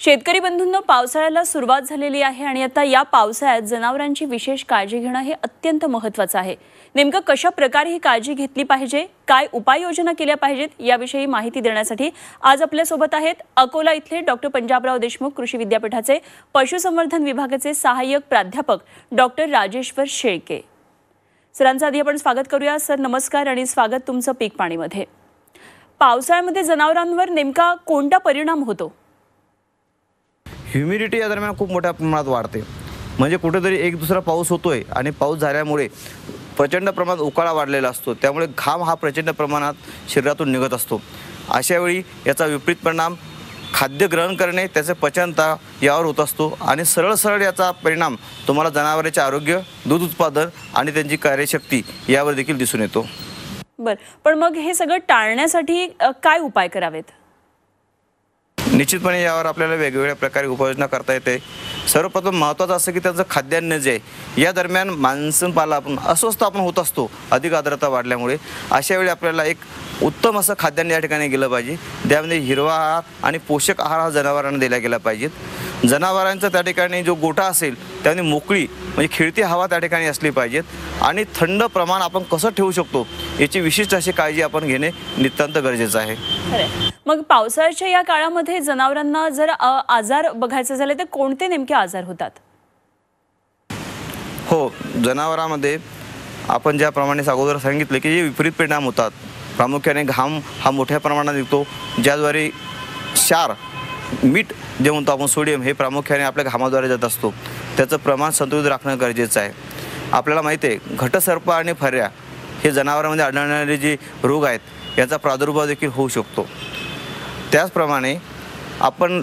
शेतकरी बंधूंना पावसाळ्याला सुरुवात झालेली आहे आणि आता या पावसाळ्यात जनावरांची विशेष काळजी घेणं हे अत्यंत महत्त्वाचं आहे. नेमकं कशा प्रकारे ही काळजी घेतली पाहिजे काय उपाययोजना केल्या पाहिजेत याविषयी माहिती देण्यासाठी आज आपल्यासोबत आहेत अकोला इथले डॉक्टर पंजाबराव देशमुख कृषी विद्यापीठाचे पशुसंवर्धन विभागाचे सहाय्यक प्राध्यापक डॉक्टर राजेश्वर शेळके. सरांचं आधी आपण स्वागत करूया. सर नमस्कार आणि स्वागत तुमचं पीक पाणीमध्ये. पावसाळ्यामध्ये जनावरांवर नेमका कोणता परिणाम होतो? ह्युमिडिटी या दरम्यान खूप मोठ्या प्रमाणात वाढते. म्हणजे कुठेतरी एक दुसरा पाऊस होतोय आणि पाऊस झाल्यामुळे प्रचंड प्रमाणात उकाळा वाढलेला असतो. त्यामुळे घाम हा प्रचंड प्रमाणात शरीरातून निघत असतो. अशा वेळी याचा विपरीत परिणाम खाद्य ग्रहण करणे त्याचे पचनता यावर होत असतो आणि सरळ सरळ याचा परिणाम तुम्हाला जनावरांचे आरोग्य दूध उत्पादन आणि त्यांची कार्यशक्ती यावर देखील दिसून येतो. बरं. पण मग हे सगळं टाळण्यासाठी काय उपाय करावेत? निश्चितपणे यावर आपल्याला वेगवेगळ्या प्रकारे उपाययोजना करता येते. सर्वप्रथम महत्त्वाचं असं की त्यांचं खाद्यान्न जे आहे या दरम्यान मान्सून पाला आपण अस्वस्थ आपण होत असतो अधिक आर्द्रता वाढल्यामुळे. अशावेळी आपल्याला एक उत्तम असं खाद्यान्न या ठिकाणी गेलं पाहिजे. त्यामध्ये हिरवा आहार आणि पोषक आहार हा जनावरांना दिला गेला पाहिजेत जनावरांचा त्या ठिकाणी जो गोठा असेल त्यामध्ये मोकळी म्हणजे खिळती हवा त्या ठिकाणी असली पाहिजेत. आणि थंड प्रमाण आपण कसं ठेवू शकतो याची विशिष्ट अशी काळजी आपण घेणे नितांत गरजेचं आहे. मग पावसाळ्याच्या या काळामध्ये जनावरांना जर आजार बघायचे झाले तर कोणते नेमके आजार होतात? हो जनावरांमध्ये आपण ज्याप्रमाणे अगोदर सांगितले की जे विपरीत परिणाम होतात. प्रामुख्याने घाम हा मोठ्या प्रमाणात निघतो ज्याद्वारे क्षार मीठ जे म्हणतो आपण सोडियम हे प्रामुख्याने आपल्या घामाद्वारे जात असतो. त्याचं प्रमाण संतुलित राखणं गरजेचं आहे. आपल्याला माहिती आहे घटसर्प आणि फऱ्या हे जनावरांमध्ये आढळणारे जे रोग आहेत याचा प्रादुर्भाव देखील होऊ शकतो. त्याचप्रमाणे आपण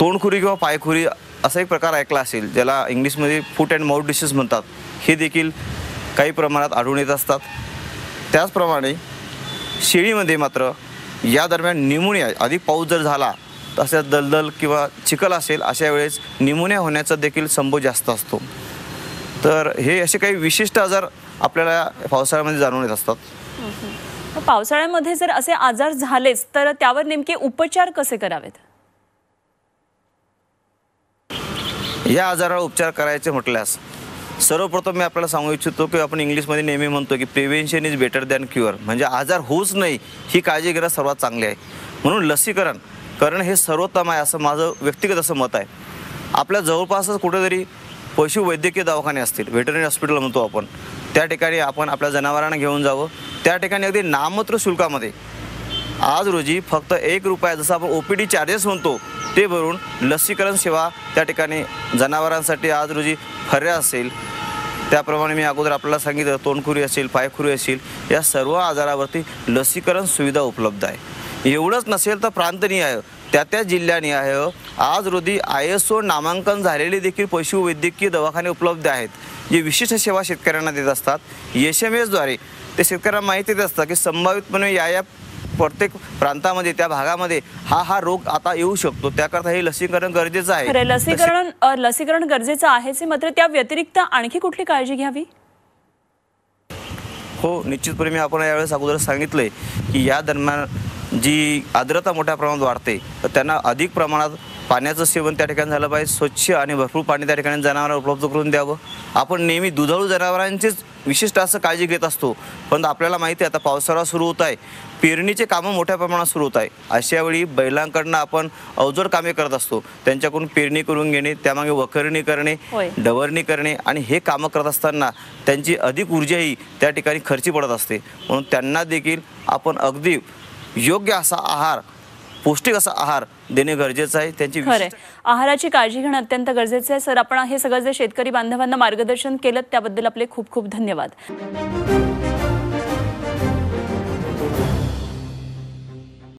तोंडखुरी किंवा पायखुरी असा एक प्रकार ऐकला असेल ज्याला इंग्लिशमध्ये फूट अँड माउथ डिशेस म्हणतात. हे देखील काही प्रमाणात आढळून येत असतात. त्याचप्रमाणे शेळीमध्ये मात्र या दरम्यान निमोनिया अधिक पाऊस जर झाला तसेच दलदल किंवा चिखल असेल अशा वेळेस निमोनिया होण्याचा देखील संभव जास्त असतो. तर हे असे काही विशिष्ट आजार आपल्याला पावसाळ्यामध्ये जाणून येत असतात. पावसाळ्यामध्ये जर असे आजार झालेच तर त्यावर नेमके उपचार कसे करावेत? या आजारावर उपचार करायचे म्हटल्यास सर्वप्रथम मी आपल्याला सांगू इच्छितो की आपण इंग्लिशमध्ये नेहमी म्हणतो की prevention is better than cure म्हणजे आजार होऊच नाही ही काळजी घेणं सर्वात चांगली आहे. म्हणून लसीकरण करणं हे सर्वोत्तम आहे असं माझं व्यक्तिगत असं मत आहे. आपल्या जवळपासच कुठेतरी पशुवैद्यकीय दवाखाने असतील व्हेटरनरी हॉस्पिटल म्हणतो आपण. त्या ठिकाणी आपण आपल्या जनावरांना घेऊन जावं. त्या ठिकाणी अगदी नाममात्र शुल्कामध्ये. आज रोजी फक्त एक रुपया जसं आपण ओ पी डी चार्जेस म्हणतो ते भरून लसीकरण सेवा त्या ठिकाणी जनावरांसाठी आज रोजी फर्या असेल. त्याप्रमाणे मी अगोदर आपल्याला सांगितलं तोंडखुरी असेल पायखुरी असेल या सर्व आजारावरती लसीकरण सुविधा उपलब्ध आहे. एवढंच नसेल तर प्रांतनिहाय त्या त्या जिल्ह्यानिहाय आज रोजी आय एस ओ नामांकन झालेले देखील पशुवैद्यकीय दवाखाने उपलब्ध आहेत. जे विशिष्ट सेवा शेतकऱ्यांना देत असतात. एस एम एसद्वारे ते शेतकऱ्यांना माहिती देत असतात की संभावितपणे या या प्रत्येक प्रांतामध्ये त्या भागामध्ये हा हा रोग आता येऊ शकतो. त्याकरता हे लसीकरण गरजेचं आहे. लसीकरण लसीकरण गरजेचं आहेच मात्र त्या व्यतिरिक्त आणखी कुठली काळजी घ्यावी? हो निश्चितपणे मी आपण यावेळेस अगोदर सांगितलंय की या दरम्यान जी आर्द्रता मोठ्या प्रमाणात वाढते तर त्यांना अधिक प्रमाणात पाण्याचं सेवन त्या ठिकाणी झालं पाहिजे स्वच्छ आणि भरपूर पाणी त्या ठिकाणी जनावरांना उपलब्ध करून द्यावं. आपण नेहमी दुधाळू जनावरांचीच विशिष्ट असं काळजी घेत असतो पण आपल्याला माहिती आहे आता पावसाळा सुरू होत आहे पेरणीचे कामं मोठ्या प्रमाणात सुरू होत आहे. अशा वेळी बैलांकडनं आपण अवजड कामे करत असतो त्यांच्याकडून पेरणी करून घेणे त्यामागे वखरणी करणे. डवरणी करणे आणि हे कामं करत असताना त्यांची अधिक ऊर्जाही त्या ठिकाणी खर्ची पडत असते. म्हणून त्यांना देखील आपण अगदी योग्य असा आहार पौष्टिक असा आहार देणे गरजेचं आहे. त्यांची विशिष्ट आहाराची काळजी घेणं अत्यंत गरजेचं आहे. सर आपण हे सगळं जे शेतकरी बांधवांना मार्गदर्शन केलं त्याबद्दल आपले खूप खूप धन्यवाद.